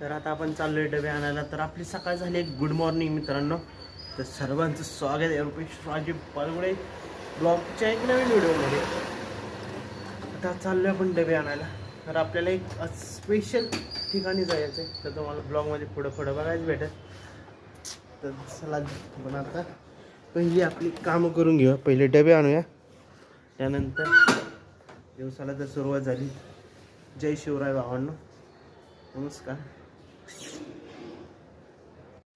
तर आता आपण चाललोय डबे आणायला. तर आपली सकाळ झाली गुड मॉर्निंग मित्रांनो. तर सर्वांचं स्वागत आहे. रुपेश राजीव पालगुडे ब्लॉगच्या एक नवीन व्हिडिओमध्ये. आता चाललोय आपण डबे आणायला. तर आपल्याला एक स्पेशल ठिकाणी जायचं आहे तर तुम्हाला ब्लॉगमध्ये पुढं पुढं बघायचं भेटेल. तर चला पण आता पहिली आपली कामं करून घेऊया. पहिले डबे आणूया. त्यानंतर दिवसाला तर सुरुवात झाली. जय शिवराय भावांनो. नमस्कार.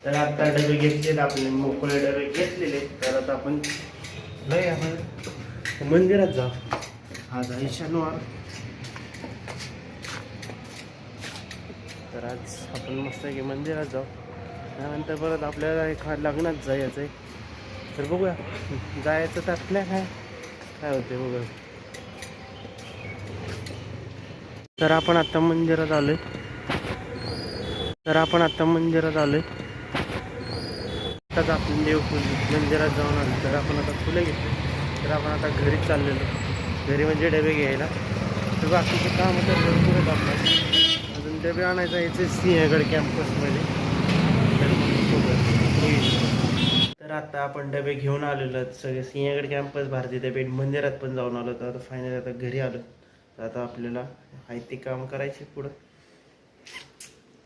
तर आता डबे घेतलेत आपले मोकळे डबे घेतलेले तर आता आपण लय आपण. मंदिरात जा. आज जा शनिवार तर आज आपण मस्त की मंदिरात जाऊ. त्यानंतर परत आपल्याला एका लग्नात जायचं आहे तर बघूया. जायचं तर आपल्या काय? काय होते बघूया. तर आपण आता मंदिरात आलोय. तर आपण आता मंदिरात आलोय. आताच आपण देवपूजी मंदिरात जाऊन आलो. तर आपण आता फुलं घेतली. तर आपण आता घरी चाललेलो. घरी म्हणजे डबे घ्यायला. तर बाकीचे काम तर भरपूर आहेत आपल्याला अजून डबे आणायचं याचे सिंहगड कॅम्पसमध्ये. तर आता आपण डबे घेऊन आलेलो सगळे सिंहगड कॅम्पस भारतीय डबे मंदिरात पण जाऊन आलो तर आता फायनली आता घरी आलो. तर आता आपल्याला आहे ते काम करायचे पुढं.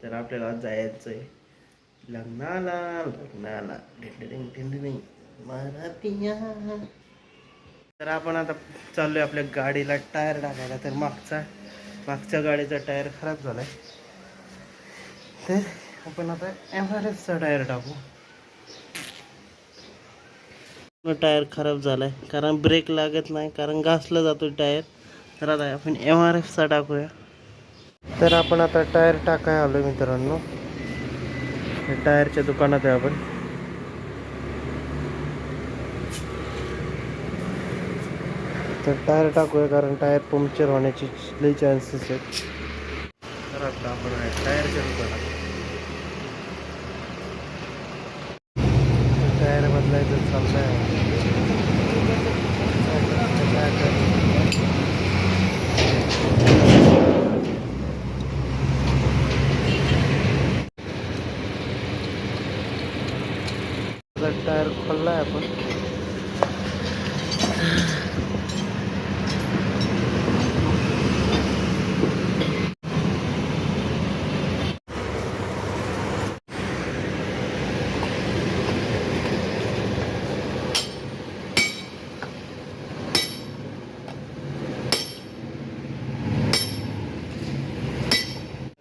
तर आपल्याला जायचं आहे लग्नाला लग्नाला. ढिंडिरिंग ढिंडिरिंग मराठिया. तर आपण आता चाललोय आपल्या गाडीला टायर टाकायला. तर मागचा मागच्या गाडीचा टायर खराब झालाय. तर आपण आता एम आर एफचा टायर टाकू. टायर खराब झालाय. कारण ब्रेक लागत नाही कारण घासला जातो टायर. तर आता आपण एम आर एफचा टाकूया. तर आपण आता टायर टाकाय आलो मित्रांनो. टायरच्या दुकानात आहे आपण. तर टायर टाकूया कारण टायर पंक्चर होण्याची लई चान्सेस आहेत. तर आता आपण आहे टायरच्या दुकानात. तर टायर बदलायचं चाललंय. आता टायर खोललाय आपण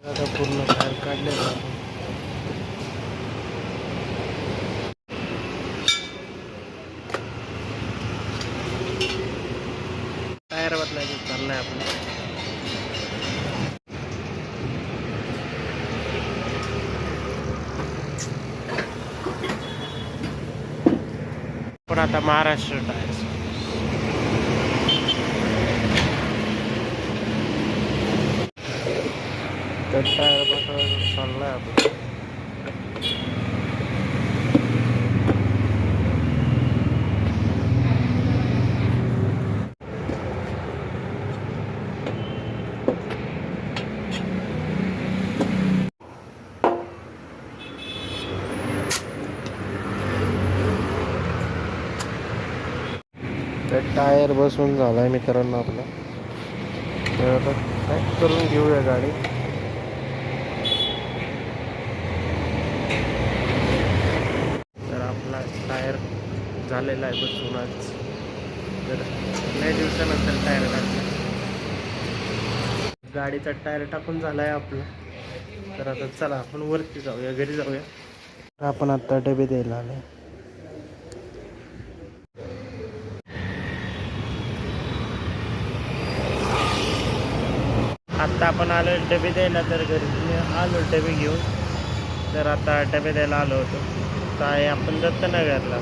आता पूर्ण टायर काढलेलं आहे आपण टायर बदलायचं चाललंय आपण पण आता महाराष्ट्र टायर तर टायर बदलायचं चाललंय आपण तर टायर बसून झाला आहे मित्रांनो आपला. तर आता पॅक करून घेऊया गाडी. तर आपला टायर झालेला आहे बसून आज. तर लय दिवसानंतर टायर टाकला गाडीचा टायर टाकून झाला आहे आपला. तर आता चला आपण वरती जाऊया घरी जाऊया. तर आपण आत्ता डबे द्यायला आले तर आपण आलो डबे द्यायला तर घरी आलो डबे घेऊन. तर आता डबे द्यायला आलो होतो. तर आपण आपण दत्तनगरला.